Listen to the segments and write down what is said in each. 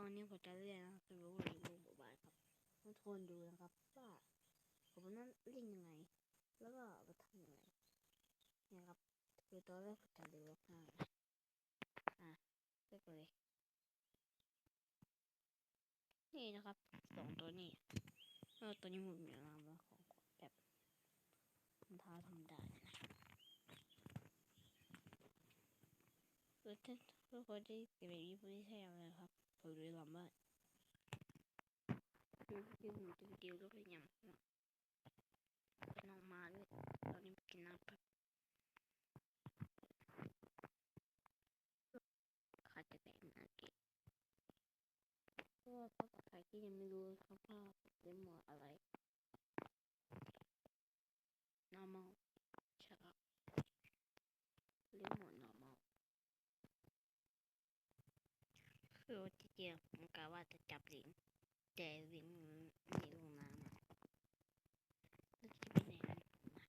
ตอนนี้ผมจะเรียนนะครับเป็นรู้รีวิวหมู่บ้านครับทุกคนดูนะครับ ว่าผมนั้นเล่นยังไง แล้วก็มาทำยังไงนี่ยครับคือตอนแรกผมจะรีวิวให้อะเลือกเลยนี่นะครับสองตัวนี้เออตัวนี้มันมีรางวัลของแบบรองเท้าธรรมดาเนี่ยนะคือถ้าทุกคนที่เก็บแบบนี้ไม่ใช่อะไรครับ ผมดูลำว่าคือคือหมูตัวเดียวก็พยายามน้องมาด้วยตอนนี้กินน้ำแบบขาดจะแตกนาเกะก็สำหรับใครที่ยังไม่รู้ครับว่าเล่นหมวดอะไร normal ใช่ครับเล่นหมวด normal คือว่าที่จริงผมกะว่าจะจับลิงแต่ลิงหนีลงน้ำแล้วจะไปไหนกันมา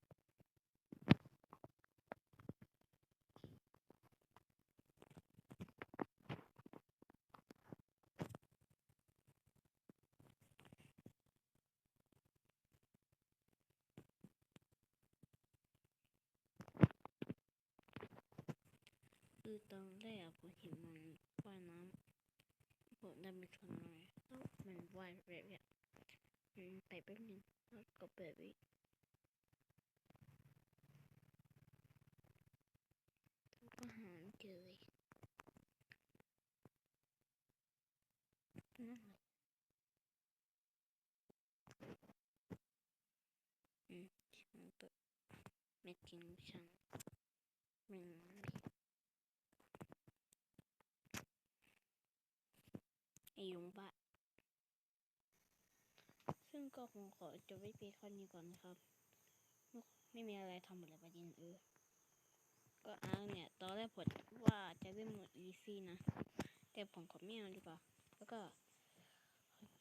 คือตอนแรกผมเห็นมันว่ายน้ำ ผมได้ไปชนมันแล้วมันว่ายแบบเนี้ยอืมไปแป๊บนึงแล้วก็เปิดไว้แล้วก็หาไม่เจอเล ไอยงปะซึ่งก็คงขอจบไว้เพียงเท่านี้ก่อนนะครับ ไม่มีอะไรทำหมดเลยประเด็นเออ ก็อ้างเนี่ย ตอนแรกผมว่าจะเล่นหมดอีซี่นะ แต่ผมขอไม่เอาดีกว่า แล้วก็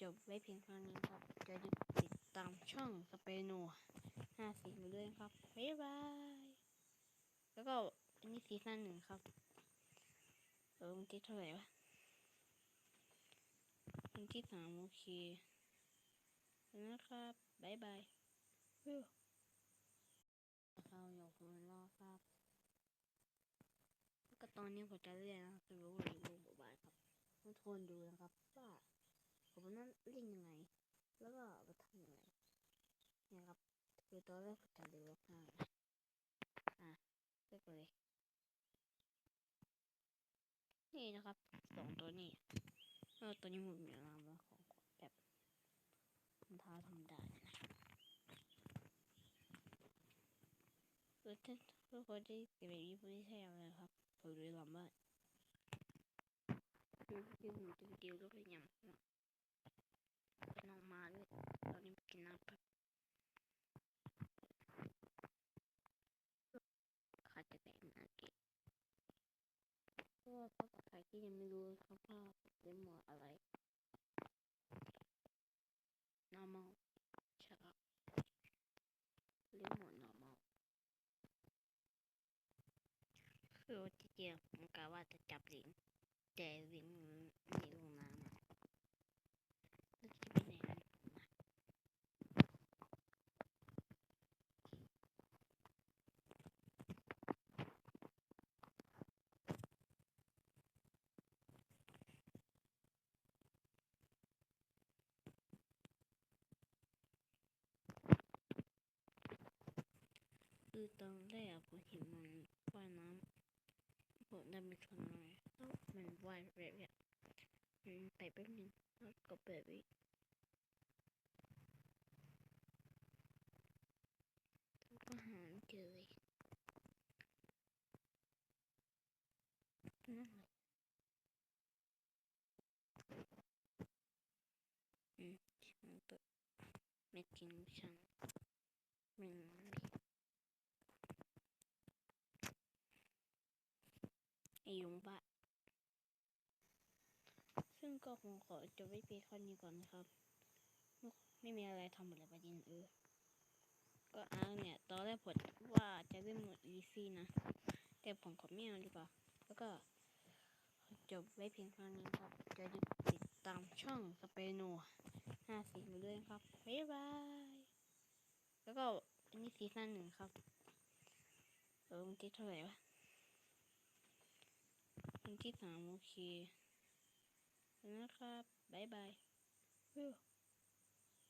จบไว้เพียงเท่านี้ครับจะติดตามช่องสเปโนห้าสีมาด้วยครับ บ๊ายบาย แล้วก็อันนี้ซีซั่นหนึ่งครับ เออมันที่เท่าไหร่วะ วันที่สามโอเคนะครับบายบายวิวเราอยู่คนรอครับก็ตอนนี้ผมจะเรียนนะครับเป็นรู้รีวิวหมู่บ้านครับทุกคนดูนะครับว่าผมนั้นเล่นยังไง แล้วก็มาทำยังไงเนี่ยครับคือตอนแรกผมจะรีวิวให้อะเลือกเลยนี่นะครับสองตัวนี้ เออตัวนี้มันมีรางวัลของแบบรองเท้าธรรมดาเนี่ยนะคือถ้าทุกคนที่เก็บแบบนี้ไม่ใช่อะไรครับผมดูลำว่าคือคือหมูตัวเดียวก็พยายามน้องมาด้วยตอนนี้กินน้ำแบบขาดจะแตกนาเกะก็สำหรับใคร ที่ยังไม่รู้ครับว่าเล่นหมวดอะไร normal ใช่ครับเล่นหมด normal คือจริงๆผมกะว่าจะจับลิงแต่ลิงหนีลงน้ำอะแล้วจะไปไหนกันมา คือตอนแรกผมเห็นมันว่ายน้ำผมได้ไปชนมันแล้วมันว่ายแบบเนี้ไปแป๊บนึงแล้วก็เปิดไว้ก็หาเจอเลยนั่นเลยอืมฉันเปิดไม่กินฉันไมันไอ ไอยงบะ ซึ่งก็คงขอจบไว้เพียงเท่านี้ก่อนนะครับ ไม่มีอะไรทำหมดเลยประเด็นเออ ก็อ้างเนี่ย ตอนแรกผมว่าจะเล่นหมดอีซี่นะ แต่ผมขอไม่เอาดีกว่า แล้วก็จบไว้เพียงเท่านี้ครับจะยึดติดตามช่องสเปโนห้าสีมาด้วยครับ บ๊ายบาย แล้วก็อันนี้ซีซั่นหนึ่งครับ เออมันติเท่าไหร่วะ คนที่สามโอเคนะครับ บ๊ายบาย